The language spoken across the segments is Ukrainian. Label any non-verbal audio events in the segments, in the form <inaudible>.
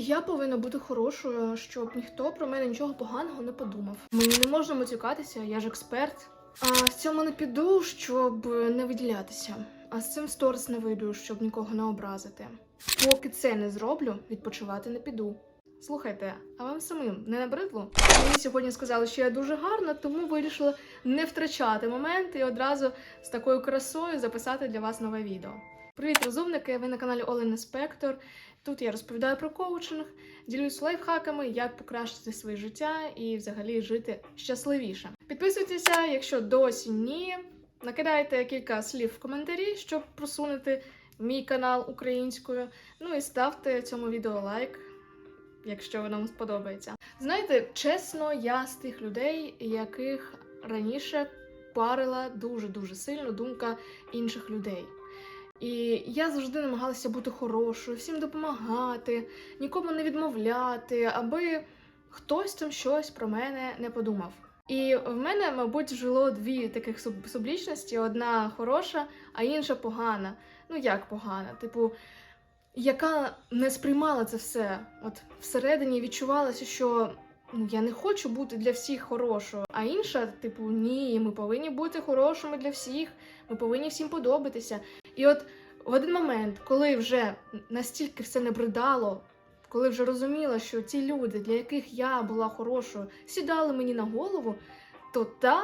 Я повинна бути хорошою, щоб ніхто про мене нічого поганого не подумав. Мені не можна матюкатися, я ж експерт. А в цьому не піду, щоб не виділятися. А з цим сторіс не вийду, щоб нікого не образити. Поки це не зроблю, відпочивати не піду. Слухайте, а вам самим не набридло? Мені сьогодні сказали, що я дуже гарна, тому вирішила не втрачати момент і одразу з такою красою записати для вас нове відео. Привіт, розумники! Ви на каналі Олена Спектор. Тут я розповідаю про коучинг, ділюсь лайфхаками, як покращити своє життя і взагалі жити щасливіше. Підписуйтеся, якщо досі ні. Накидайте кілька слів в коментарі, щоб просунути мій канал українською. Ну і ставте цьому відео лайк, якщо воно вам сподобається. Знаєте, чесно, я з тих людей, яких раніше парила дуже-дуже сильно думка інших людей. І я завжди намагалася бути хорошою, всім допомагати, нікому не відмовляти, аби хтось там щось про мене не подумав. І в мене, мабуть, жило дві таких суб- сублічності: одна хороша, а інша погана. Ну як погана? Типу, яка не сприймала це все. От всередині відчувалося, що ну, я не хочу бути для всіх хорошою. А інша, типу, ні, ми повинні бути хорошими для всіх, ми повинні всім подобатися. І от в один момент, коли вже настільки все набридало, коли вже розуміла, що ці люди, для яких я була хорошою, сідали мені на голову, то та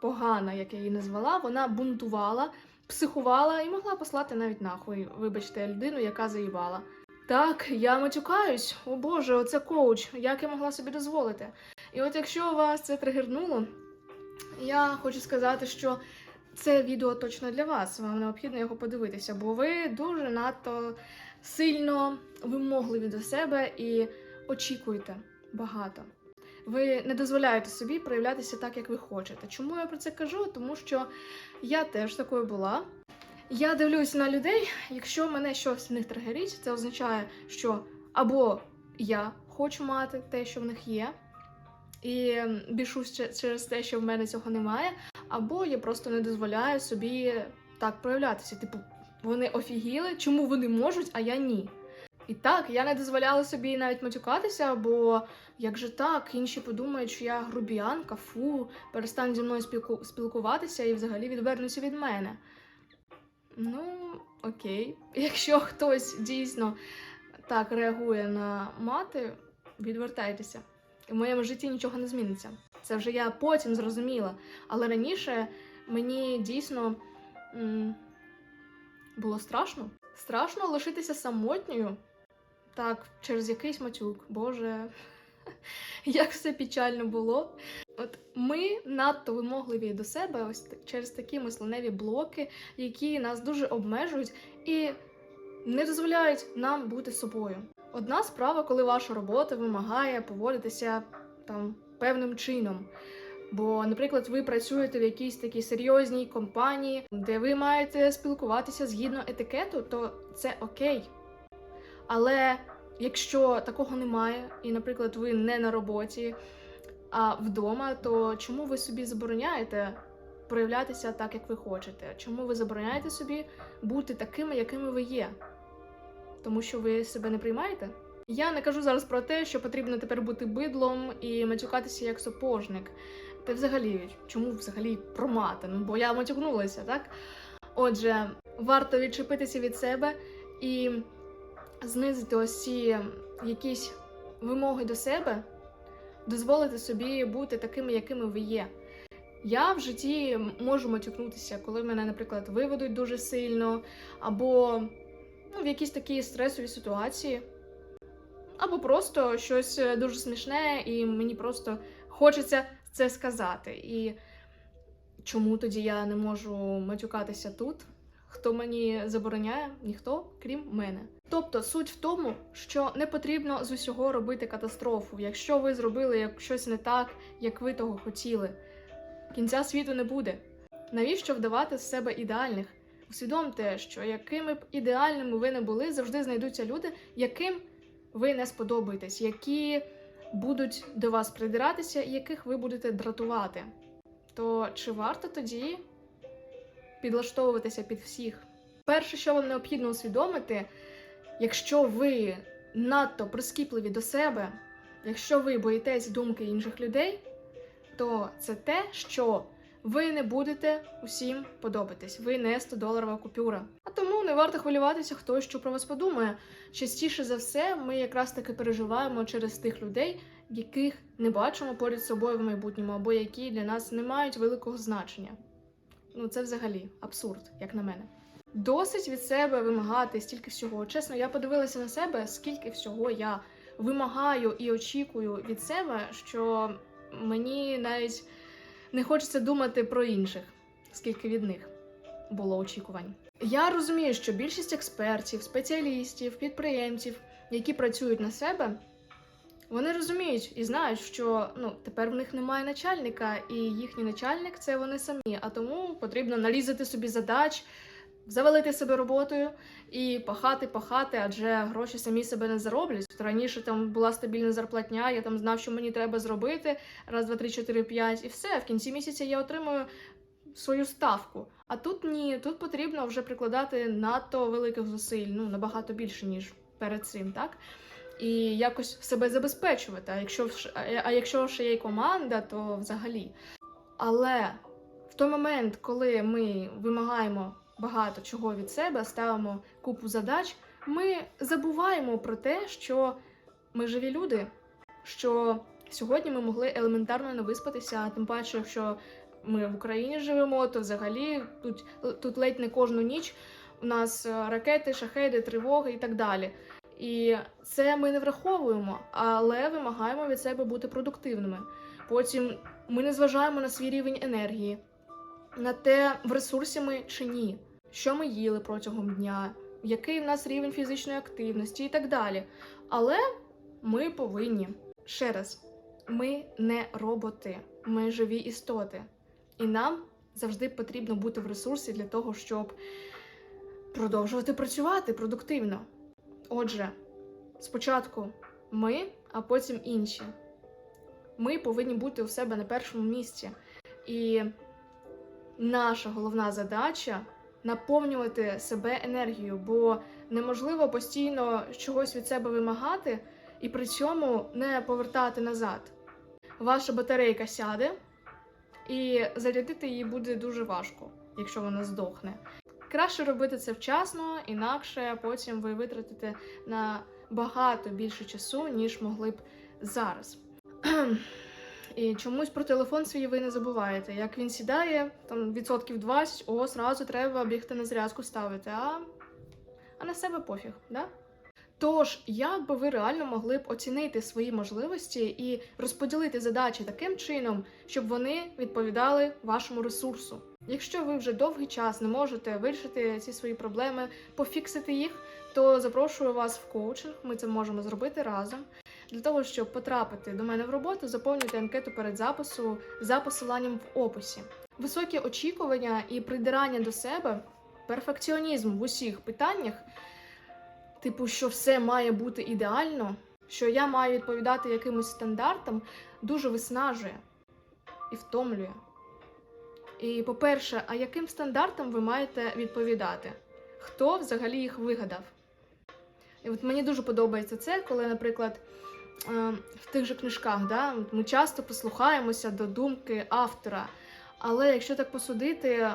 погана, як я її назвала, вона бунтувала, психувала і могла послати навіть нахуй, вибачте, людину, яка заїбала. Так, я матюкаюсь, о Боже, оце коуч, як я могла собі дозволити. І от якщо вас це тригернуло, я хочу сказати, що це відео точно для вас. Вам необхідно його подивитися, бо ви дуже надто сильно вимогливі до себе і очікуєте багато. Ви не дозволяєте собі проявлятися так, як ви хочете. Чому я про це кажу? Тому що я теж такою була. Я дивлюсь на людей, якщо мене щось в них тригерить, це означає, що або я хочу мати те, що в них є, і бішусь через те, що в мене цього немає, або я просто не дозволяю собі так проявлятися. Типу, вони офігіли, чому вони можуть, а я ні. І так, я не дозволяла собі навіть матюкатися, бо як же так, інші подумають, що я грубіянка, фу, перестануть зі мною спілку- спілкуватися і взагалі відвернуться від мене. Ну, окей. <laughs> Якщо хтось дійсно так реагує на мати, відвертайтеся. І в моєму житті нічого не зміниться. Це вже я потім зрозуміла. Але раніше мені дійсно м, було страшно. Страшно лишитися самотньою. Так, через якийсь матюк. Боже, <laughs> як все печально було. От ми надто вимогливі до себе ось через такі мисленеві блоки, які нас дуже обмежують і не дозволяють нам бути собою. Одна справа, коли ваша робота вимагає поводитися там певним чином. Бо, наприклад, ви працюєте в якійсь такій серйозній компанії, де ви маєте спілкуватися згідно етикету, то це окей. Але якщо такого немає, і, наприклад, ви не на роботі, а вдома, то чому ви собі забороняєте проявлятися так, як ви хочете? Чому ви забороняєте собі бути такими, якими ви є? Тому що ви себе не приймаєте? Я не кажу зараз про те, що потрібно тепер бути бидлом і матюкатися як сапожник. Та взагалі, чому взагалі про мати? Ну, бо я матюкнулася, так? Отже, варто відчепитися від себе і знизити ось якісь вимоги до себе, дозволити собі бути такими, якими ви є. Я в житті можу матюкнутися, коли мене, наприклад, виведуть дуже сильно, або ну, в якісь такі стресові ситуації, або просто щось е, дуже смішне, і мені просто хочеться це сказати. І чому тоді я не можу матюкатися тут? Хто мені забороняє? Ніхто, крім мене. Тобто суть в тому, що не потрібно з усього робити катастрофу. Якщо ви зробили щось не так, як ви того хотіли, кінця світу не буде. Навіщо вдавати з себе ідеальних? Усвідомте, що якими б ідеальними ви не були, завжди знайдуться люди, яким ви не сподобаєтесь, які будуть до вас придиратися і яких ви будете дратувати. То чи варто тоді підлаштовуватися під всіх? Перше, що вам необхідно усвідомити, якщо ви надто прискіпливі до себе, якщо ви боїтесь думки інших людей, то це те, що ви не будете усім подобатись. Ви не 100 доларова купюра. А тому не варто хвилюватися, хто що про вас подумає. Частіше за все, ми якраз таки переживаємо через тих людей, яких не бачимо поряд з собою в майбутньому, або які для нас не мають великого значення. Ну, це взагалі абсурд, як на мене. Досить від себе вимагати стільки всього. Чесно, я подивилася на себе, скільки всього я вимагаю і очікую від себе, що мені навіть не хочеться думати про інших, скільки від них було очікувань. Я розумію, що більшість експертів, спеціалістів, підприємців, які працюють на себе, вони розуміють і знають, що ну тепер в них немає начальника, і їхній начальник це вони самі. А тому потрібно налізати собі задач, завалити себе роботою і пахати, пахати, адже гроші самі себе не зароблять. Раніше там була стабільна зарплатня, я там знав, що мені треба зробити. Раз, два, три, чотири, п'ять, і все. В кінці місяця я отримую свою ставку. А тут ні, тут потрібно вже прикладати надто великих зусиль, ну набагато більше, ніж перед цим, так? І якось себе забезпечувати. А якщо а якщо ще є команда, то взагалі. Але в той момент, коли ми вимагаємо багато чого від себе, ставимо купу задач, ми забуваємо про те, що ми живі люди, що сьогодні ми могли елементарно не виспатися, а тим паче, якщо ми в Україні живемо, то взагалі тут, тут ледь не кожну ніч у нас е, ракети, шахеди, тривоги і так далі. І це ми не враховуємо, але вимагаємо від себе бути продуктивними. Потім ми не зважаємо на свій рівень енергії, на те, в ресурсі ми чи ні, що ми їли протягом дня, який в нас рівень фізичної активності і так далі. Але ми повинні ще раз, ми не роботи, ми живі істоти. І нам завжди потрібно бути в ресурсі для того, щоб продовжувати працювати продуктивно. Отже, спочатку ми, а потім інші. Ми повинні бути у себе на першому місці. І наша головна задача наповнювати себе енергією, бо неможливо постійно чогось від себе вимагати і при цьому не повертати назад. Ваша батарейка сяде, і зарядити її буде дуже важко, якщо вона здохне. Краще робити це вчасно, інакше потім ви витратите на багато більше часу, ніж могли б зараз. І чомусь про телефон свій ви не забуваєте. Як він сідає, там відсотків 20, о, зразу треба бігти на зарядку ставити, а, а на себе пофіг, да? Тож, як би ви реально могли б оцінити свої можливості і розподілити задачі таким чином, щоб вони відповідали вашому ресурсу? Якщо ви вже довгий час не можете вирішити ці свої проблеми, пофіксити їх, то запрошую вас в коучинг. Ми це можемо зробити разом. Для того, щоб потрапити до мене в роботу, заповнюйте анкету перед запису за посиланням в описі. Високі очікування і придирання до себе, перфекціонізм в усіх питаннях, типу, що все має бути ідеально, що я маю відповідати якимось стандартам, дуже виснажує і втомлює. І, по-перше, а яким стандартам ви маєте відповідати? Хто взагалі їх вигадав? І от мені дуже подобається це, коли, наприклад, в тих же книжках да, ми часто прислухаємося до думки автора. Але якщо так посудити,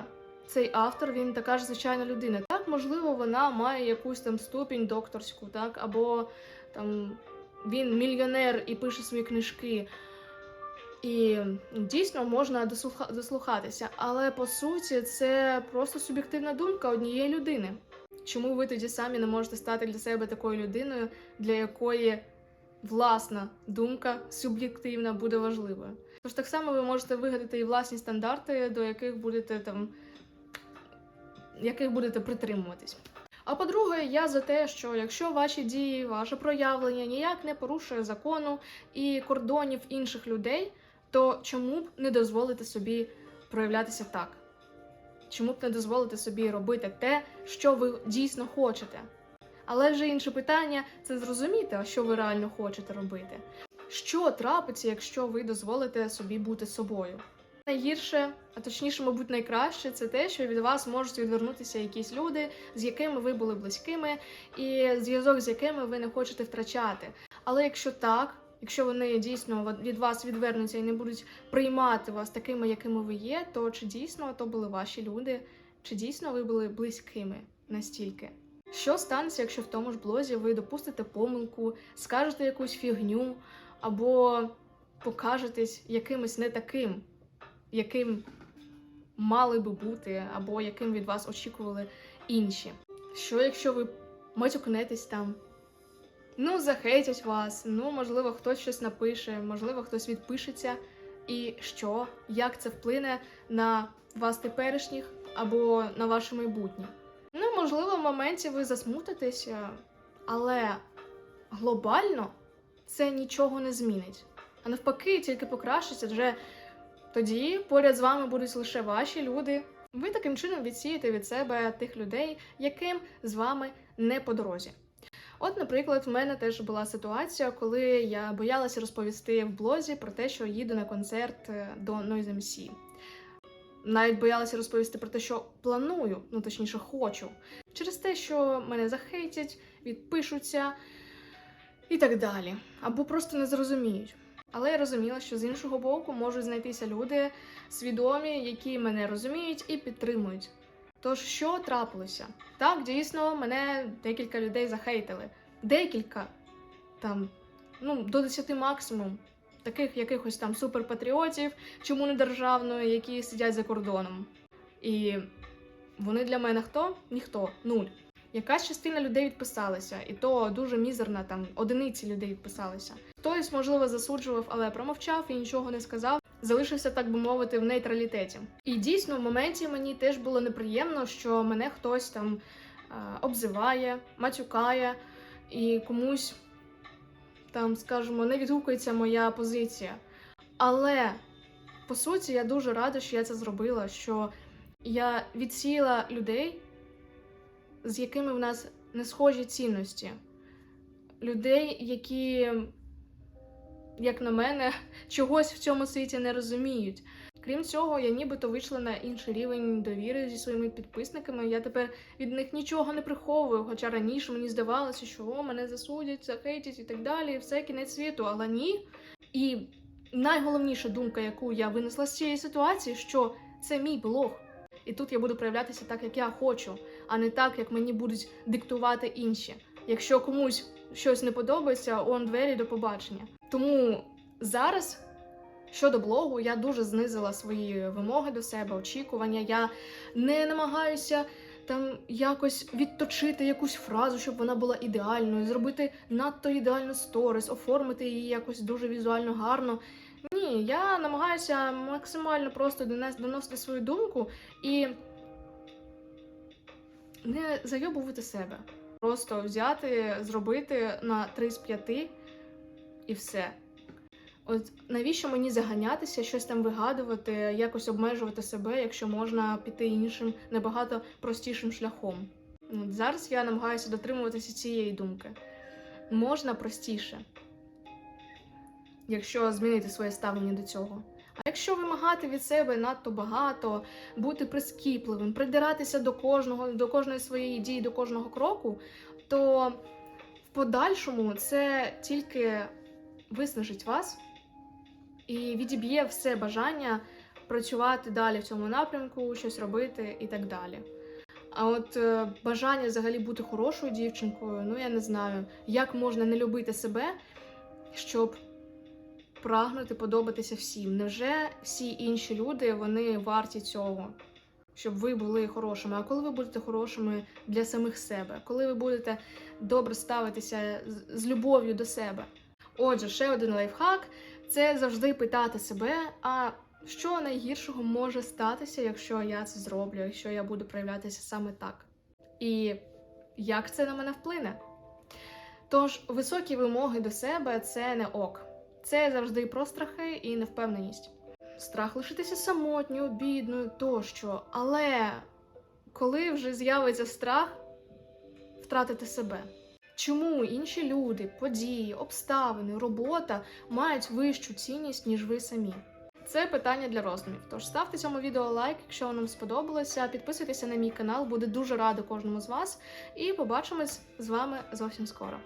цей автор він така ж звичайна людина. Так, можливо, вона має якусь там ступінь докторську, так, або там він мільйонер і пише свої книжки. І дійсно можна дослухатися, але по суті це просто суб'єктивна думка однієї людини. Чому ви тоді самі не можете стати для себе такою людиною, для якої власна думка суб'єктивна буде важливою? Тож так само ви можете вигадати і власні стандарти, до яких будете там яких будете притримуватись. А по-друге, я за те, що якщо ваші дії, ваше проявлення ніяк не порушує закону і кордонів інших людей, то чому б не дозволити собі проявлятися так? Чому б не дозволити собі робити те, що ви дійсно хочете? Але вже інше питання це зрозуміти, а що ви реально хочете робити. Що трапиться, якщо ви дозволите собі бути собою? Найгірше, а точніше, мабуть, найкраще, це те, що від вас можуть відвернутися якісь люди, з якими ви були близькими, і зв'язок з якими ви не хочете втрачати. Але якщо так, якщо вони дійсно від вас відвернуться і не будуть приймати вас такими, якими ви є, то чи дійсно то були ваші люди, чи дійсно ви були близькими настільки? Що станеться, якщо в тому ж блозі ви допустите помилку, скажете якусь фігню або покажетесь якимось не таким, яким мали би бути, або яким від вас очікували інші? Що якщо ви матюкнетесь там? Ну, захейтять вас, ну, можливо, хтось щось напише, можливо, хтось відпишеться. І що? Як це вплине на вас теперішніх або на ваше майбутнє? Ну, можливо, в моменті ви засмутитеся, але глобально це нічого не змінить. А навпаки, тільки покращиться, адже тоді поряд з вами будуть лише ваші люди. Ви таким чином відсієте від себе тих людей, яким з вами не по дорозі. От, наприклад, в мене теж була ситуація, коли я боялася розповісти в блозі про те, що їду на концерт е, до Noise MC. Навіть боялася розповісти про те, що планую, ну точніше, хочу, через те, що мене захейтять, відпишуться і так далі, або просто не зрозуміють. Але я розуміла, що з іншого боку можуть знайтися люди свідомі, які мене розуміють і підтримують. Тож, що трапилося? Так, дійсно, мене декілька людей захейтили. Декілька там, ну, до 10 максимум. Таких якихось там суперпатріотів, чому не державної, які сидять за кордоном. І вони для мене хто? Ніхто, нуль. Якась частина людей відписалася, і то дуже мізерна, там одиниці людей відписалися. Хтось, можливо, засуджував, але промовчав і нічого не сказав. Залишився, так би мовити, в нейтралітеті. І дійсно, в моменті мені теж було неприємно, що мене хтось там обзиває, матюкає, і комусь там, скажімо, не відгукується моя позиція. Але по суті, я дуже рада, що я це зробила, що я відсіяла людей, з якими в нас не схожі цінності, людей, які, як на мене, <laughs> чогось в цьому світі не розуміють. Крім цього, я нібито вийшла на інший рівень довіри зі своїми підписниками. Я тепер від них нічого не приховую. Хоча раніше мені здавалося, що о, мене засудять, захейтять і так далі. Все кінець світу, але ні. І найголовніша думка, яку я винесла з цієї ситуації, що це мій блог. І тут я буду проявлятися так, як я хочу, а не так, як мені будуть диктувати інші. Якщо комусь щось не подобається, он двері до побачення. Тому зараз. Щодо блогу, я дуже знизила свої вимоги до себе, очікування. Я не намагаюся там якось відточити якусь фразу, щоб вона була ідеальною, зробити надто ідеальну сторіс, оформити її якось дуже візуально гарно. Ні, я намагаюся максимально просто доносити свою думку і не зайобувати себе. Просто взяти, зробити на 3 з 5 і все. От навіщо мені заганятися, щось там вигадувати, якось обмежувати себе, якщо можна піти іншим набагато простішим шляхом? От зараз я намагаюся дотримуватися цієї думки. Можна простіше, якщо змінити своє ставлення до цього. А якщо вимагати від себе надто багато, бути прискіпливим, придиратися до кожного, до кожної своєї дії, до кожного кроку, то в подальшому це тільки виснажить вас і відіб'є все бажання працювати далі в цьому напрямку, щось робити і так далі. А от е, бажання взагалі бути хорошою дівчинкою, ну я не знаю, як можна не любити себе, щоб прагнути подобатися всім. Невже всі інші люди вони варті цього? Щоб ви були хорошими. А коли ви будете хорошими для самих себе, коли ви будете добре ставитися з, з любов'ю до себе? Отже, ще один лайфхак це завжди питати себе, а що найгіршого може статися, якщо я це зроблю, якщо я буду проявлятися саме так? І як це на мене вплине? Тож, високі вимоги до себе це не ок. Це завжди про страхи і невпевненість. Страх лишитися самотньою, бідною тощо. Але коли вже з'явиться страх втратити себе. Чому інші люди, події, обставини, робота мають вищу цінність, ніж ви самі? Це питання для роздумів. Тож ставте цьому відео лайк, якщо воно вам сподобалося. Підписуйтеся на мій канал, буде дуже рада кожному з вас. І побачимось з вами зовсім скоро.